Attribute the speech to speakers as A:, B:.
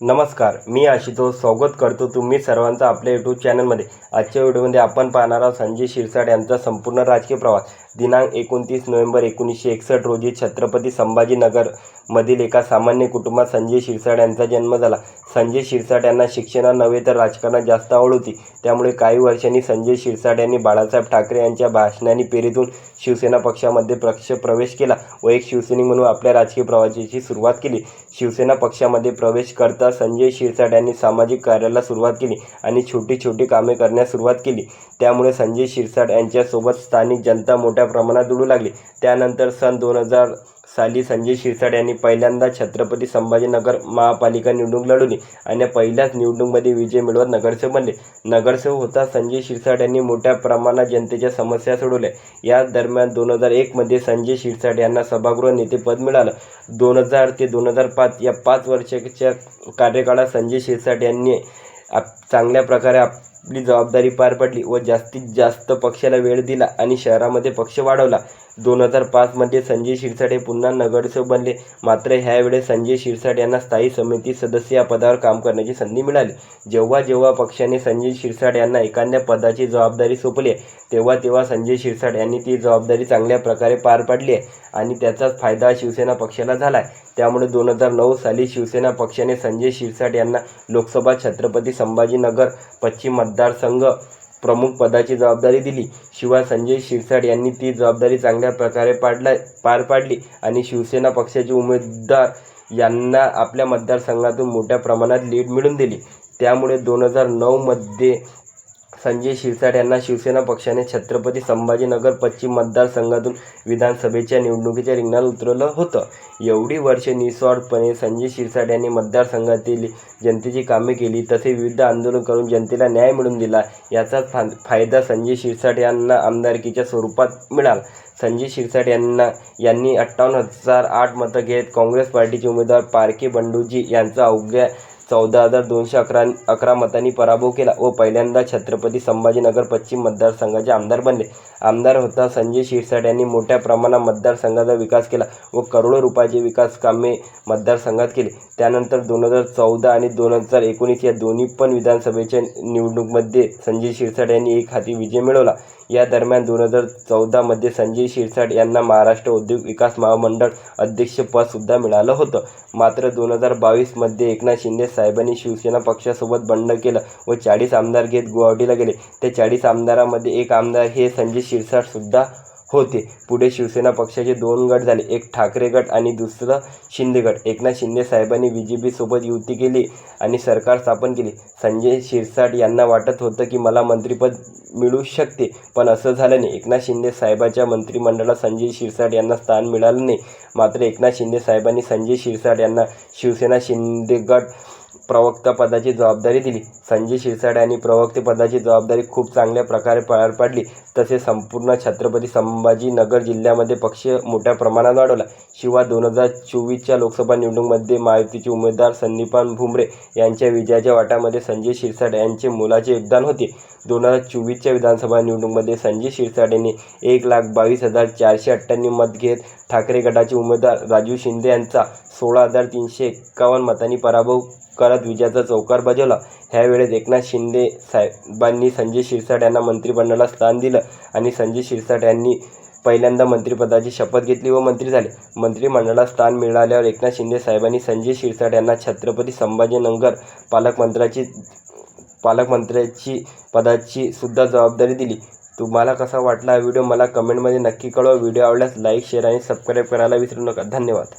A: नमस्कार मी आशुतोष स्वागत करतो तुम्ही सर्वांचं आपल्या यूट्यूब चॅनलमध्ये आजच्या व्हिडिओमध्ये आपण पाहणार आहोत संजय शिरसाट यांचा संपूर्ण राजकीय प्रवास. दिनांक एकोणतीस नोव्हेंबर एकोणीसशे एकसष्ट रोजी छत्रपती संभाजीनगरमधील एका सामान्य कुटुंबात संजय शिरसाट यांचा जन्म झाला. संजय शिरसाट यांना शिक्षणात नव्हे तर राजकारणात जास्त आवड होती. त्यामुळे काही वर्षांनी संजय शिरसाट यांनी बाळासाहेब ठाकरे यांच्या भाषणांनी प्रेरितून शिवसेना पक्षामध्ये पक्ष प्रवेश केला व एक शिवसैनिक म्हणून आपल्या राजकीय प्रवासाची सुरुवात केली. शिवसेना पक्षामध्ये प्रवेश करता संजय शिरसाट यांनी सामाजिक कार्याला सुरुवात केली आणि छोटी छोटी कामे करण्यास सुरुवात केली. त्यामुळे संजय शिरसाट यांच्यासोबत स्थानिक जनता मोठ्या प्रमाणात उडू लागली. त्यानंतर सन दोन हजार साली संजय शिरसाट यांनी पहिल्यांदा छत्रपती संभाजीनगर महापालिका निवडणूक लढवली आणि पहिल्याच निवडणुकीमध्ये विजय मिळवत नगरसेवक बनले. नगरसेवक होता संजय शिरसाट यांनी मोठ्या प्रमाणात जनतेच्या समस्या सोडवल्या. या दरम्यान दोन हजार एकमध्ये संजय शिरसाट यांना सभागृह नेतेपद मिळालं. दोन हजार ते दोन हजार पाच या पाच वर्षाच्या कार्यकाळात संजय शिरसाट यांनी आप चांगल्या प्रकारे आपली जबाबदारी पार पडली व जास्तीत जास्त पक्षाला वेळ दिला आणि शहरामध्ये पक्ष वाढवला. दोन हजार पाचमध्ये संजय शिरसाट हे पुन्हा नगरसेवक बनले. मात्र ह्यावेळेस संजय शिरसाट यांना स्थायी समिती सदस्य या पदावर काम करण्याची संधी मिळाली. जेव्हा जेव्हा पक्षाने संजय शिरसाट यांना एखाद्या पदाची जबाबदारी सोपली आहे तेव्हा तेव्हा संजय शिरसाट यांनी ती जबाबदारी चांगल्या प्रकारे पार पाडली आहे आणि त्याचाच फायदा शिवसेना पक्षाला झाला आहे त्यामुळे दोन हजार नऊ साली शिवसेना पक्षाने संजय शिरसाट यांना लोकसभा छत्रपती संभाजीनगर पश्चिम मतदारसंघ प्रमुख पदाची जबाबदारी दिली. शिवाय संजय शिरसाट यांनी ती जबाबदारी चांगल्या प्रकारे पाडला पार पाडली आणि शिवसेना पक्षाचे उमेदवार यांना आपल्या मतदारसंघातून मोठ्या प्रमाणात लीड मिळून दिली. त्यामुळे दोन हजार नऊमध्ये संजय शिरसाट यांना शिवसेना पक्षाने छत्रपती संभाजीनगर पश्चिम मतदारसंघातून विधानसभेच्या निवडणुकीच्या रिंगणात उतरवलं होतं. एवढी वर्षे निस्वार्थपणे संजय शिरसाट यांनी मतदारसंघातील जनतेची कामे केली तसे विविध आंदोलन करून जनतेला न्याय मिळवून दिला. याचाच फा फायदा संजय शिरसाट यांना आमदारकीच्या स्वरूपात मिळाला. संजय शिरसाट यांना यांनी अठ्ठावन्न हजार आठ मतं घेत काँग्रेस पार्टीचे उमेदवार पारखे बंडूजी यांचा अवघ्या चौदा हजार दोनशे अकरा अकरा मतांनी पराभव केला व पहिल्यांदा छत्रपती संभाजीनगर पश्चिम मतदारसंघाचे आमदार बनले. आमदार होता संजय शिरसाट यांनी मोठ्या प्रमाणात मतदारसंघाचा विकास केला व करोडो रुपयाचे विकास कामे मतदारसंघात केले. त्यानंतर दोन हजार चौदा आणि दोन हजार एकोणीस या दोन्ही पण विधानसभेच्या निवडणूकमध्ये संजय शिरसाट यांनी एक हाती विजय मिळवला. या दरम्यान दोन हजार चौदामध्ये संजय शिरसाट यांना महाराष्ट्र उद्योग विकास महामंडळ अध्यक्षपदसुद्धा मिळालं होतं. मात्र दोन हजार बावीसमध्ये एकनाथ शिंदे साहेबांनी शिवसेना पक्षासोबत बंड केलं व चाळीस आमदार घेत गुवाहाटीला गेले. त्या चाळीस आमदारामध्ये एक आमदार हे संजय शिरसाटसुद्धा होते. पुढे शिवसेना पक्षाचे दोन गट झाले. एक ठाकरे गट आणि दुसरं शिंदे गट. एकनाथ शिंदे साहेबांनी बी जे पीसोबत युती केली आणि सरकार स्थापन केली. संजय शिरसाट यांना वाटत होतं की मला मंत्रिपद मिळू शकते पण असं झालं नाही. एकनाथ शिंदे साहेबाच्या मंत्रिमंडळात संजय शिरसाट यांना स्थान मिळालं नाही. मात्र एकनाथ शिंदे साहेबांनी संजय शिरसाट यांना शिवसेना शिंदे गट प्रवक्तापदाची जबाबदारी दिली. संजय शिरसाट यांनी प्रवक्तेपदाची जबाबदारी खूप चांगल्या प्रकारे पार पाडली. तसेच संपूर्ण छत्रपती संभाजीनगर जिल्ह्यामध्ये पक्ष मोठ्या प्रमाणात वाढवला. शिवाय दोन हजार चोवीसच्या लोकसभा निवडणुकीमध्ये महायुतीचे उमेदवार संदीपान भुमरे यांच्या विजयाच्या वाटामध्ये संजय शिरसाट यांचे मोलाचे योगदान होते. दोन हजार चोवीसच्या विधानसभा निवडणुकीमध्ये संजय शिरसाट यांनी एक लाख बावीस हजार चारशे अठ्ठ्याण्णव मत घेत ठाकरे गटाचे उमेदवार राजू शिंदे यांचा सोळा हजार तीनशे एक्कावन्न मतांनी पराभव करत विजयाचा चौकार बजावला. ह्यावेळेस एकनाथ शिंदे साहेबांनी संजय शिरसाट यांना मंत्रिमंडळात स्थान दिलं आणि संजय शिरसाट यांनी पहिल्यांदा मंत्रिपदाची शपथ घेतली व मंत्री झाले. मंत्रिमंडळात स्थान मिळाल्यावर एकनाथ शिंदे साहेबांनी संजय शिरसाट यांना छत्रपती संभाजीनगर पालकमंत्र्याची पालकमंत्र्याची पदाची सुद्धा जबाबदारी दिली. तुम्हाला कसा वाटला हा व्हिडिओ? मला कमेंटमध्ये नक्की कळवा. व्हिडिओ आवडल्यास लाईक शेअर आणि सबस्क्राईब करायला विसरू नका. धन्यवाद.